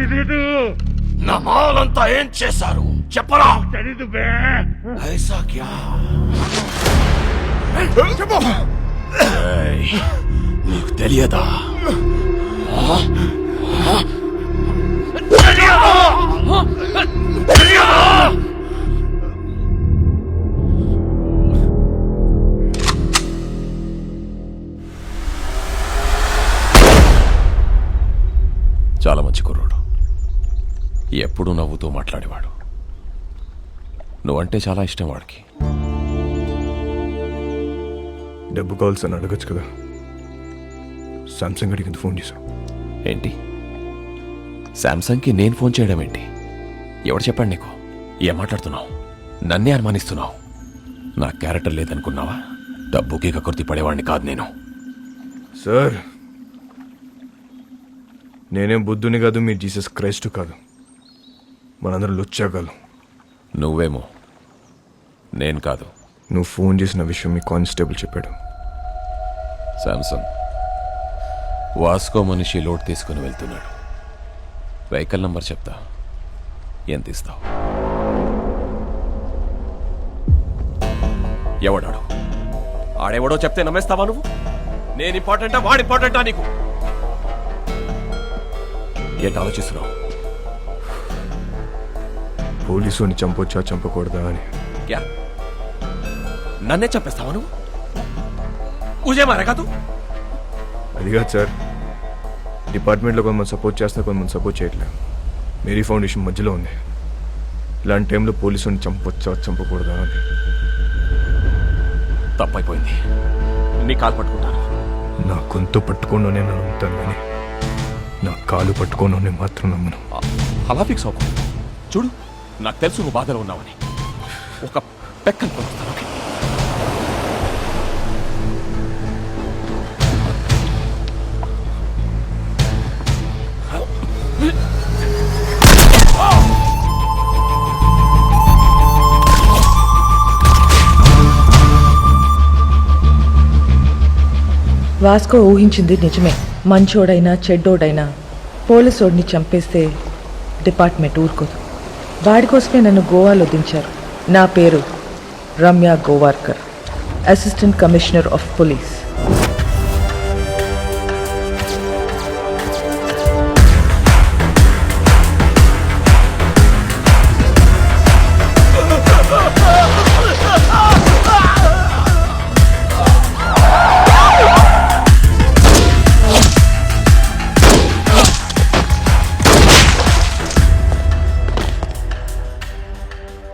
తెలియదు నా మాలంతా ఏం చేశారు? చెప్పరా? తెలీదు బే. ఐసా క్యా చెప్పు. నీకు తెలియదా? నువ్వంటే చాలా ఇష్టం వాడికి. డబ్బు కావాల్సి అని అడగచ్చు కదా? సామ్సంగ్ అడిగింది ఫోన్ చేశావు. ఏంటి? శాంసంగ్కి నేను ఫోన్ చేయడం ఏంటి? ఎవడు చెప్పాడు నీకు? ఏం మాట్లాడుతున్నావు? నన్నే అనుమానిస్తున్నావు? నా క్యారెక్టర్ లేదనుకున్నావా? డబ్బుకి కకృతి పడేవాడిని కాదు నేను. సార్ నేనేం బుద్ధుని కాదు మీరు జీసస్ క్రైస్ట్ కాదు. మనందరం లుచ్చాగాలు. నువ్వేమో నేను కాదు. నువ్వు ఫోన్ చేసిన విషయం మీ కానిస్టేబుల్ చెప్పాడు. శాంసంగ్ వాస్కో మనిషి లోడ్ తీసుకుని వెళ్తున్నాడు. వెహికల్ నంబర్ చెప్తా. ఎంత ఇస్తావు ఎవడాడు? ఆడెవడో చెప్తే నమ్మేస్తావా నువ్వు? నేను ఇంపార్టెంటా వాడు ఇంపార్టెంటా నీకు? ఏంటి ఆలోచిస్తున్నావు? పోలీసుని చంపొచ్చా చంపకూడదా అని. క్యా నన్నే చంపేస్తావా నువ్వు? ముజే మారా కాదు అది కాదు సార్. డిపార్ట్మెంట్లో కొంతమంది సపోర్ట్ చేస్తున్నారు కొంతమంది సపోర్ట్ చేయట్లేదు మేరీ ఫౌండేషన్ మధ్యలో ఉంది. ఇలాంటి టైంలో పోలీసుని చంపొచ్చా చంపకూడదా అని. తప్పైపోయింది. నీ కాలు పట్టుకుంటాను. నా గొంతు పట్టుకోను నేను నమ్ముతాను కానీ నా కాలు పట్టుకోను నేను మాత్రం నమ్మను. అలా ఫిక్స్ అవ్వకు. చూడు నాకు తెలుసు నువ్వు బాధలో ఉన్నావని. ఒక పెక్కను కొనుస్తాను వాస్కో ఊహించింది నిజమే. మంచోడైనా చెడ్డోడైనా పోలీసోడిని చంపేస్తే డిపార్ట్మెంట్ ఊరుకోదు. వాడి కోసమే నన్ను గోవాలో దించారు. నా పేరు Ramya Gowarikar assistant commissioner of police.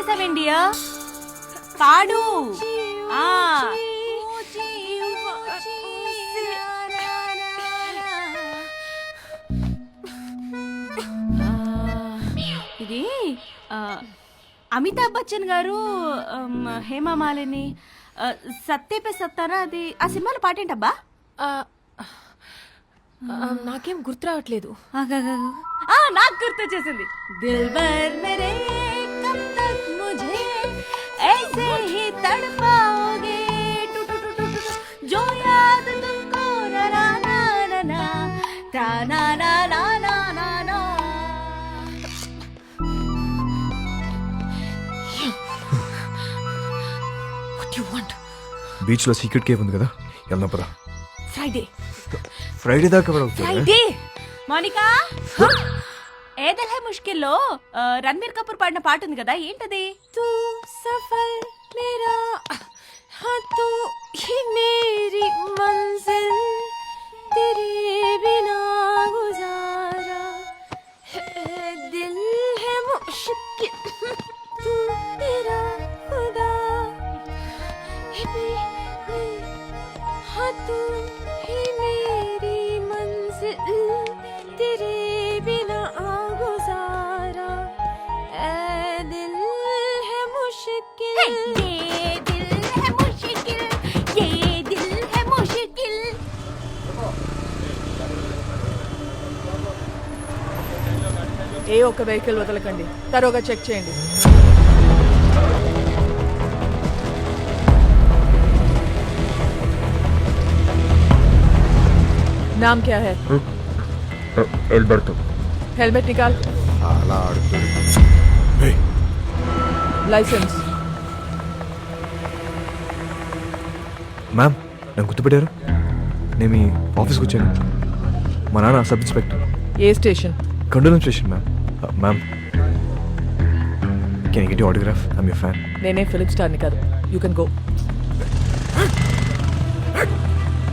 ఆపేసావేండియా పాడు. ఆ. ఇది అమితాబ్ బచ్చన్ గారు ఆమ్, హేమా మాలిని ఆ, సత్యపే సత్తారా అది ఆ సినిమాలో పాటేంటబ్బా నాకేం గుర్తు రావట్లేదు. నాకు గుర్తొచ్చేసింది. దిల్బర్ మేరే బీచ్లో సీక్రెట్ కేవ్ ఉంది కదా వెళ్దాం పదా. ఫ్రైడే. ఫ్రైడే దాకా పడవుతుంది ఫ్రైడే. మోనికా? ఏదల్ హై ముష్కిల్లో రణ్బీర్ కపూర్ పాడిన పాట ఉంది కదా ఏంటది? తూ సఫర్ మేరా హతు హి మేరీ మంజిల్ తెరే బినా గుజా. मुश्किल ये दिल है मुश्किल ये दिल है मुश्किल ఏ ఒక్క వెహికల్ వదలకండి తరోగా చెక్ చేయండి नाम क्या है ఎల్బర్తో हेलमेट निकाल అలా ఆడుతుంది लाइसेंस మ్యామ్ నన్ను గుర్తుపెట్టారు నేను మీ ఆఫీస్కి వచ్చాను మా నాన్న సబ్ ఇన్స్పెక్టర్ ఏ station కండోలం station ma'am ma'am can get autograph I'm you fan నేనే ఫిలిప్ స్టార్ని కాదు యూ కెన్ గో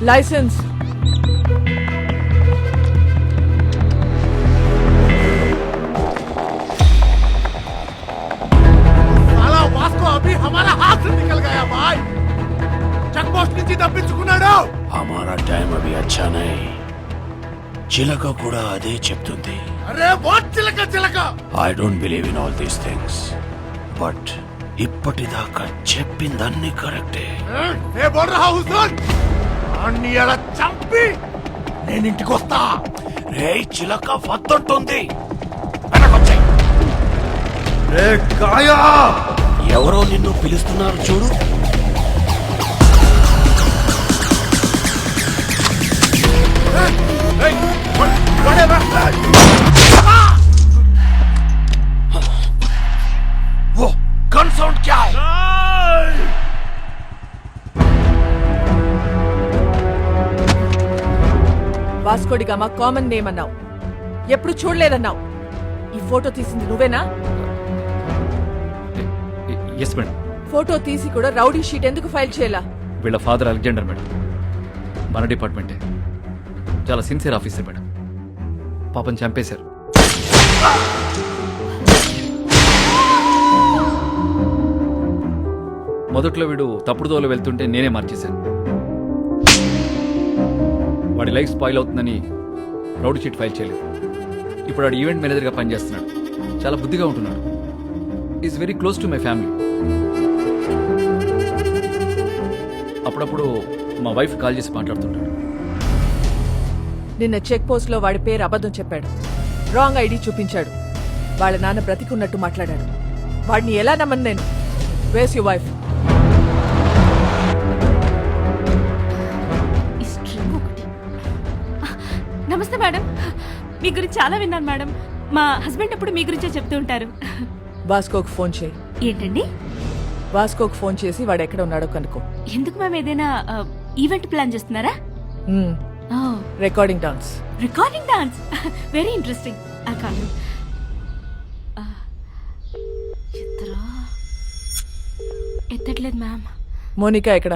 లైసెన్స్ साला वास्को अभी हमारा हाथ से निकल गया भाई పోస్ట్ నుంచి తప్పించుకున్నాడు. హమారా టైం అవి అచ్చానే చిలక కూడా అదే చెప్తుంది అరే వాట్ చిలక చిలక. I don't believe in all these things but ఇప్పటిదాకా చెప్పిందన్ని కరెక్టే ఏ. బోర్రా హుజూర్ అన్ని అలా చంపి నేను ఇంటికి వస్తా. రే చిలక వద్దంటుంది. వెనకొచ్చాయి. రే ఎవరో నిన్ను పిలుస్తున్నారు చూడు. వాస్కోడి గామా కామన్ నేమ్ అన్నావు ఎప్పుడు చూడలేదన్నావు. ఈ ఫోటో తీసింది నువ్వేనా? Yes madam. ఫోటో తీసి కూడా రౌడీ షీట్ ఎందుకు ఫైల్ చేయాలా? వీళ్ళ ఫాదర్ అలెగ్జాండర్ మేడం. మన డిపార్ట్మెంటే. చాలా సిన్సియర్ ఆఫీసర్ మేడం. పాపం చంపేశారు. మొదట్లో వీడు తప్పుడు దోవలో వెళ్తుంటే నేనే మార్చేశాను. వాడి లైఫ్ స్పాయిల్ అవుతుందని రౌడ్ షీట్ ఫైల్ చేయలేదు. ఇప్పుడు వాడు ఈవెంట్ మేనేజర్గా పనిచేస్తున్నాడు. చాలా బుద్ధిగా ఉంటున్నాడు. Is very close to my family అప్పుడప్పుడు మా వైఫ్ కాల్ చేసి మాట్లాడుతుంటాడు. నిన్న చెక్ పోస్ట్లో వాడి పేరు అబద్ధం చెప్పాడు. రాంగ్ ఐడి చూపించాడు. వాళ్ళ నాన్న బ్రతికున్నట్టు మాట్లాడాడు. వాడిని ఎలా నమ్మను నేను? వేస్ యు వైఫ్ నమస్తే మేడం. మీ గురించి చాలా విన్నాను మేడం. మా హస్బెండ్ ఎప్పుడు మీ గురించే చెప్తూ ఉంటారు. వాస్కోకు ఫోన్ చేయి. ఏంటండి? వాస్కోకు ఫోన్ చేసి వాడు ఎక్కడ ఉన్నాడో కనుక్కో. ఎందుకు మేము ఏదైనా ఈవెంట్ ప్లాన్ చేస్తున్నారా? Recording dance recording dance very interesting ఆ ఎత్తరా ఎత్తట్లేదు మ్యామ్. మోనికా ఎక్కడ?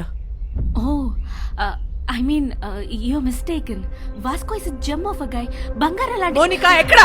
I mean you mistaken Vasco is gem of a guy బంగారం లాంటి మోనికా ఎక్కడ?